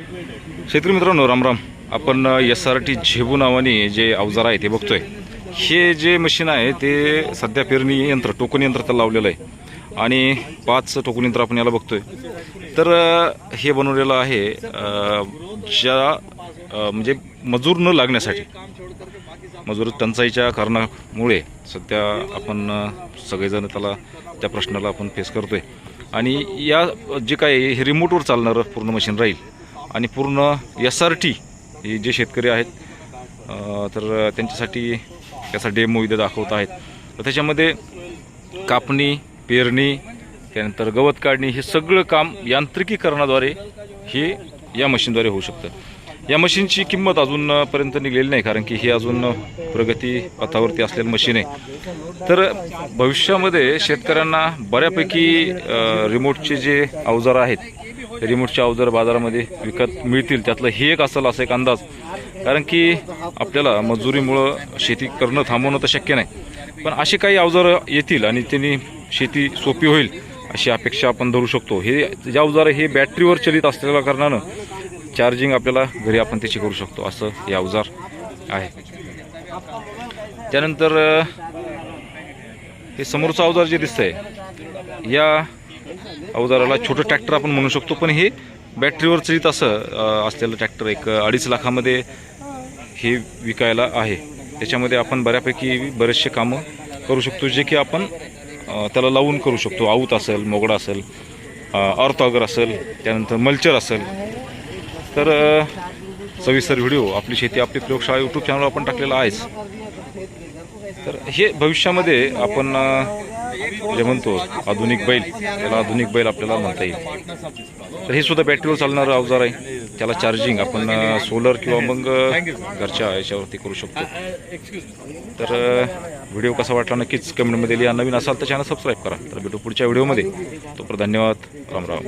शेतकरी मित्रांनो रामराम आपण एस आर टी झेबू नावाने जे अवजार आहे ते बघतोय. हे जे मशीन आहे ते सध्या पेरणी यंत्र टोकन यंत्र त्याला लावलेलं आहे. आणि पाच टोकन यंत्र आपण याला बघतोय. तर हे बनवलेलं आहे ज्या म्हणजे मजूर न लागण्यासाठी. मजूर टंचाईच्या कारणामुळे सध्या आपण सगळेजण त्याला त्या प्रश्नाला आपण फेस करतोय. आणि या जे काय हे रिमोटवर चालणारं पूर्ण मशीन राहील आणि पूर्ण एस आर टी हे जे शेतकरी आहेत तर त्यांच्यासाठी त्याचा डेमो इथे दाखवत आहेत. तर त्याच्यामध्ये कापणी पेरणी त्यानंतर गवत काढणी हे सगळं काम यांत्रिकीकरणाद्वारे हे या मशीनद्वारे होऊ शकतं. या मशीनची किंमत अजूनपर्यंत निघलेली नाही कारण की हे अजून प्रगती पथावरती असलेलं मशीन आहे. तर भविष्यामध्ये शेतकऱ्यांना बऱ्यापैकी रिमोटचे जे अवजार आहेत रिमोटच्या अवजार बाजारामध्ये विकत मिळतील. त्यातलं हे एक असेल असा एक अंदाज. कारण की आपल्याला मजुरीमुळं शेती करणं थांबवणं तर शक्य नाही. पण असे काही अवजारं येतील आणि त्यांनी शेती सोपी होईल अशी अपेक्षा आपण धरू शकतो. हे जे अवजार हे बॅटरीवर चलित असलेल्या कारणानं चार्जिंग आपल्याला घरी आपण त्याची करू शकतो. असं हे अवजार आहे. त्यानंतर हे समोरचं अवजार जे दिसतंय या अवजाराला छोटं ट्रॅक्टर आपण म्हणू शकतो पण हे बॅटरीवर चलित असं असलेलं ट्रॅक्टर एक अडीच लाखामध्ये हे विकायला आहे. त्याच्यामध्ये आपण बऱ्यापैकी बरेचसे कामं करू शकतो जे की आपण त्याला लावून करू शकतो. आऊत असेल मोगडा असेल अर्थॉगर असेल त्यानंतर मल्चर असेल. तर सविस्तर व्हिडिओ आपली शेती आपली प्रयोगशाळा यूट्यूब चॅनलवर आपण टाकलेला आहेच. तर हे भविष्यामध्ये आपण जे म्हणतो आधुनिक बैल त्याला आधुनिक बैल आपल्याला म्हणता येईल. तर हे सुद्धा बॅटरीवर चालणारं अवजार आहे. त्याला चार्जिंग आपण सोलर किंवा मग घरच्या याच्यावरती करू शकतो. तर व्हिडिओ कसा वाटला नक्कीच कमेंटमध्ये लिहा. नवीन असाल तर चॅनल सबस्क्राईब करा. तर भेटू पुढच्या व्हिडिओमध्ये तोपर्यंत धन्यवाद. राम राम.